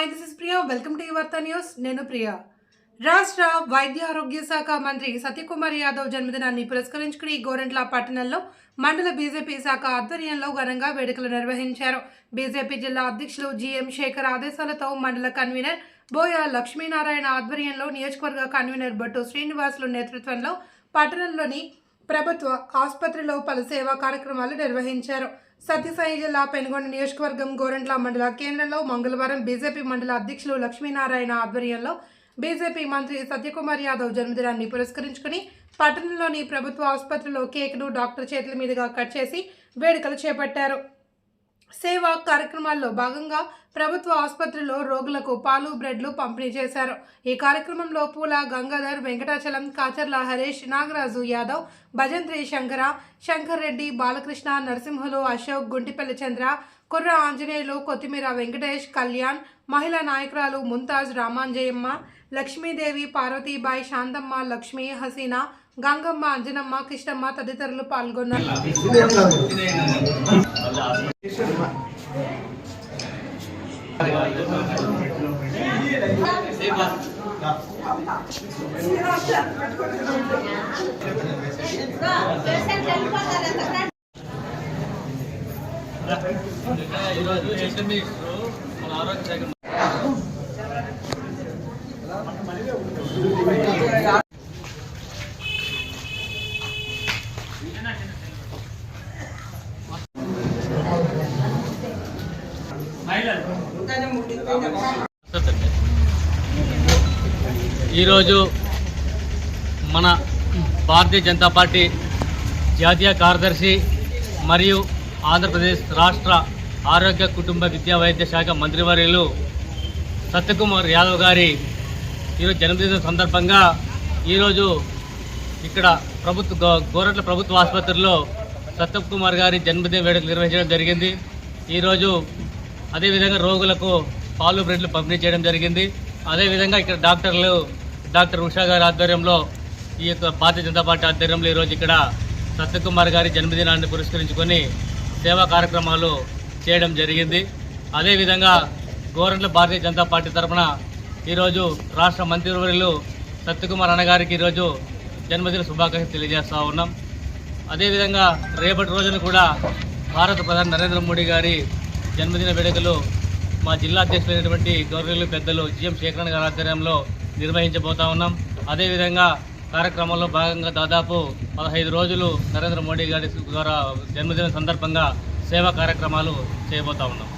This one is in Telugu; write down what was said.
Hi this is Priya welcome to యువర్త news నేను ప్రియా రాష్ట్ర వైద్య ఆరోగ్య శాఖ మంత్రి సత్యకుమార్ యాదవ్ జన్మదినాన్ని పురస్కరించుకుని గోరంట్ల పట్టణంలో మండల బీజేపీ శాఖ ఆధ్వర్యంలో ఘనంగా వేడుకలు నిర్వహించారు బీజేపీ జిల్లా అధ్యక్షులు జీఎం శేఖర్ ఆదేశాలతో మండల కన్వీనర్ బోయ లక్ష్మీనారాయణ ఆధ్వర్యంలో నియోజకవర్గ కన్వీనర్ భట్టు శ్రీనివాసులు నేతృత్వంలో పట్టణంలోని ప్రభుత్వ ఆసుపత్రిలో పలు సేవా కార్యక్రమాలు నిర్వహించారు. సత్యసాయి జిల్లా పెనుగొండ నియోజకవర్గం గోరంట్ల మండల కేంద్రంలో మంగళవారం బీజేపీ మండల అధ్యక్షులు లక్ష్మీనారాయణ ఆధ్వర్యంలో బీజేపీ మంత్రి సత్యకుమార్ యాదవ్ జన్మదినాన్ని పురస్కరించుకుని పట్టణంలోని ప్రభుత్వ ఆసుపత్రిలో కేక్ను డాక్టర్ చేతుల మీదుగా కట్ చేసి వేడుకలు చేపట్టారు. సేవా కార్యక్రమాల్లో భాగంగా ప్రభుత్వ ఆసుపత్రిలో రోగులకు పాలు బ్రెడ్లు పంపిణీ చేశారు. ఈ కార్యక్రమంలో పూల గంగాధర్ వెంకటాచలం కాచర్ల హరీష్ నాగరాజు యాదవ్ భజంత్రి శంకర శంకర్ రెడ్డి బాలకృష్ణ నరసింహులు అశోక్ గుంటిపల్లి చంద్ర కుర్ర ఆంజనేయులు కొత్తిమీర వెంకటేష్ కళ్యాణ్ మహిళా నాయకురాలు ముంతాజ్ రామాంజయమ్మ లక్ష్మీదేవి పార్వతీబాయి శాంతమ్మ లక్ష్మి హసీనా గంగమ్మ అంజనమ్మ కృష్ణమ్మ తదితరులు పాల్గొన్నారు. ఈరోజు హెల్త్ మినిస్టర్ మన ఆరోగ్య శాఖ ఈరోజు మన భారతీయ జనతా పార్టీ జాతీయ కార్యదర్శి మరియు ఆంధ్రప్రదేశ్ రాష్ట్ర ఆరోగ్య కుటుంబ విద్యా వైద్య శాఖ మంత్రివర్యులు సత్యకుమార్ యాదవ్ గారి ఈరోజు జన్మదిన సందర్భంగా ఈరోజు ఇక్కడ ప్రభుత్వ గో- గోరట్ల ప్రభుత్వ ఆసుపత్రిలో సత్యకుమార్ గారి జన్మదిన వేడుకలు నిర్వహించడం జరిగింది. ఈరోజు అదేవిధంగా రోగులకు పాలు బ్రెడ్లు పంపిణీ చేయడం జరిగింది. అదేవిధంగా ఇక్కడ డాక్టర్లు డాక్టర్ ఉషా గారి ఆధ్వర్యంలో ఈ యొక్క భారతీయ జనతా పార్టీ ఆధ్వర్యంలో ఈరోజు ఇక్కడ సత్యకుమార్ గారి జన్మదినాన్ని పురస్కరించుకొని సేవా కార్యక్రమాలు చేయడం జరిగింది. అదేవిధంగా గోరంట్ల భారతీయ జనతా పార్టీ తరఫున ఈరోజు రాష్ట్ర మంత్రివర్యులు సత్యకుమార్ అన్నగారికి ఈరోజు జన్మదిన శుభాకాంక్షలు తెలియజేస్తూ ఉన్నాం. అదేవిధంగా రేపటి రోజున కూడా భారత ప్రధాని నరేంద్ర మోడీ గారి జన్మదిన వేడుకలు మా జిల్లా అధ్యక్షులైనటువంటి గౌరవులు పెద్దలు జిఎం శేఖరన్ గారి ఆధ్వర్యంలో నిర్వహించబోతా ఉన్నాం. అదేవిధంగా కార్యక్రమంలో భాగంగా దాదాపు పదహైదు రోజులు నరేంద్ర మోడీ గారి ద్వారా జన్మదిన సందర్భంగా సేవా కార్యక్రమాలు చేయబోతా ఉన్నాం.